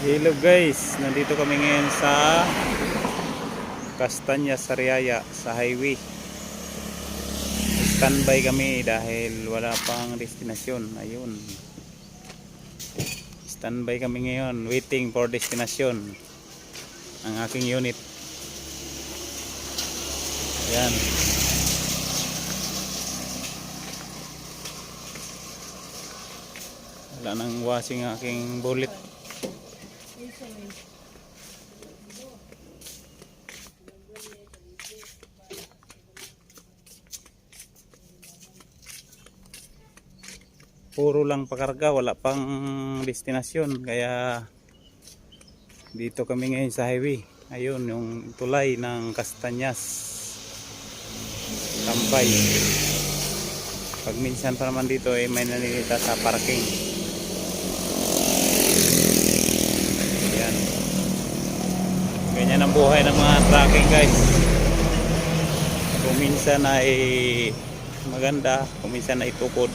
Hello guys, nandito kami ngayon sa Castanya, Sariaya sa highway. Standby kami dahil wala pang destinasyon. Ayun. Standby kami ngayon, waiting for destination. Ang aking unit. Ayan. Wala nang washing aking bullet. Puro lang pakarga wala pang destinasyon. Kaya dito kami ngayon sa highway. Ayun yung tulay ng Castanyas Tampay pag minsan pa naman dito ay may nanilita sa parking ayan ganyan ang buhay ng mga tracking guys. Kung minsan ay maganda kung minsan ay tukod.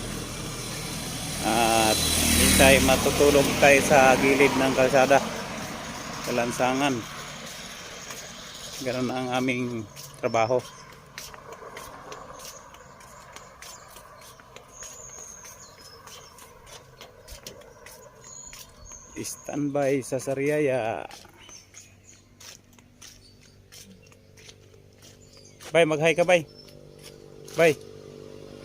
At minsan ay matutulog tayo sa gilid ng kalsada sa lansangan. Ganun ang aming trabaho. Standby sa Sariaya Bay, mag-hi ka, bay. Bay,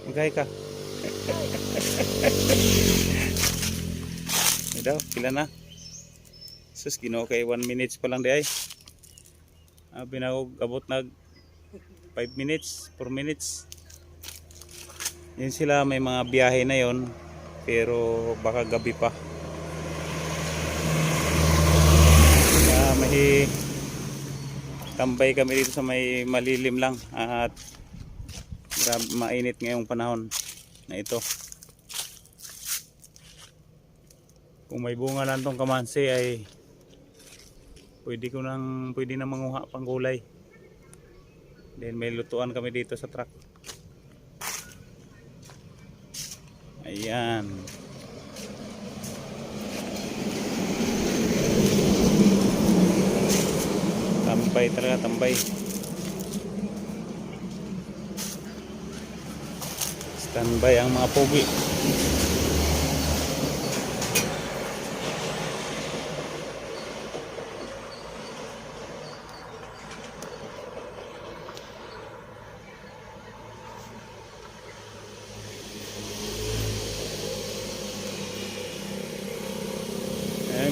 mag-hi ka. Ito, pila na. Sus, ginoo kay 1 minutes pa lang di ay. Ah, binawag abot nag 5 minutes, 4 minutes. Yun sila may mga biyahe na yon pero baka gabi pa. Kaya may tambay kami dito sa may malilim lang at grabe mainit ngayong panahon na ito. Kung may bunga lang tong kamansi ay pwede ko nang pwede na manguha pang gulay. Then may lutuan kami dito sa truck. Ayan. Tambay talaga, tambay. Standby ang mga pogi.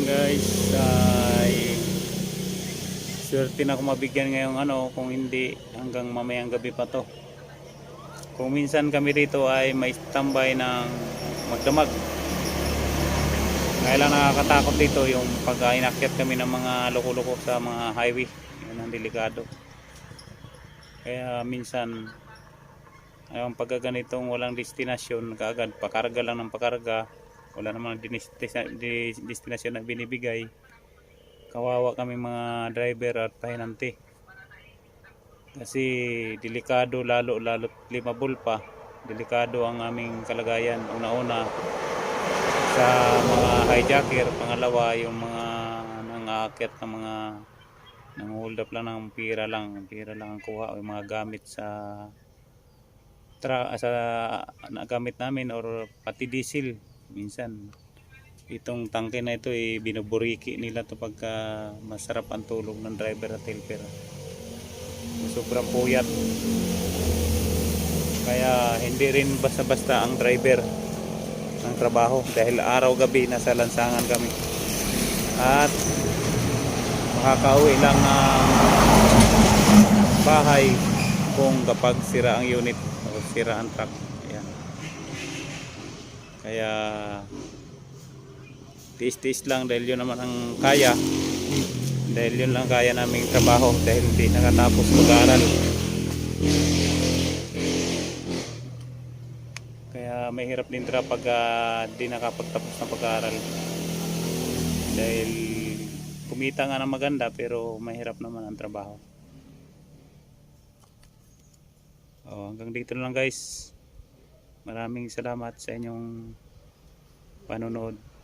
Guys, ay swerte na ako mabigyan ngayong ano kung hindi hanggang mamayang gabi pa to. Kung minsan kami rito ay may tambay ng magdamag. Ngayon lang nakakatakot dito yung pag inakyat kami ng mga loko-loko sa mga highway. Yan ang delikado. Kaya minsan ay pag ganitong walang destinasyon, kaagad pakarga lang ng pakarga, wala namang destinasyon na binibigay. Kawawa kami mga driver at pahinante. Kasi delikado lalo lalo limabol pa. Delikado ang aming kalagayan. Una-una sa mga hijacker, pangalawa yung mga nangaakyat ng mga nang hold up lang ng pira lang, pira lang ang kuha o yung mga gamit sa tra sa nagamit namin or pati diesel minsan itong tangke na ito ay binuburiki nila to pagka masarap ang tulog ng driver at helper. Sobrang puyat. Kaya hindi rin basta-basta ang driver ng trabaho dahil araw-gabi nasa lansangan kami. At makakauwi lang ng bahay kung kapag sira ang unit o sira ang truck. Ayan. kaya tiis-tiis lang dahil yun naman ang kaya. Dahil yun lang kaya naming trabaho dahil hindi nakatapos mag-aaral. Kaya may hirap din tra pag di nakapagtapos ng pag-aaral. Dahil kumita nga ng maganda pero mahirap naman ang trabaho. Oh, hanggang dito na lang guys. Maraming salamat sa inyong panonood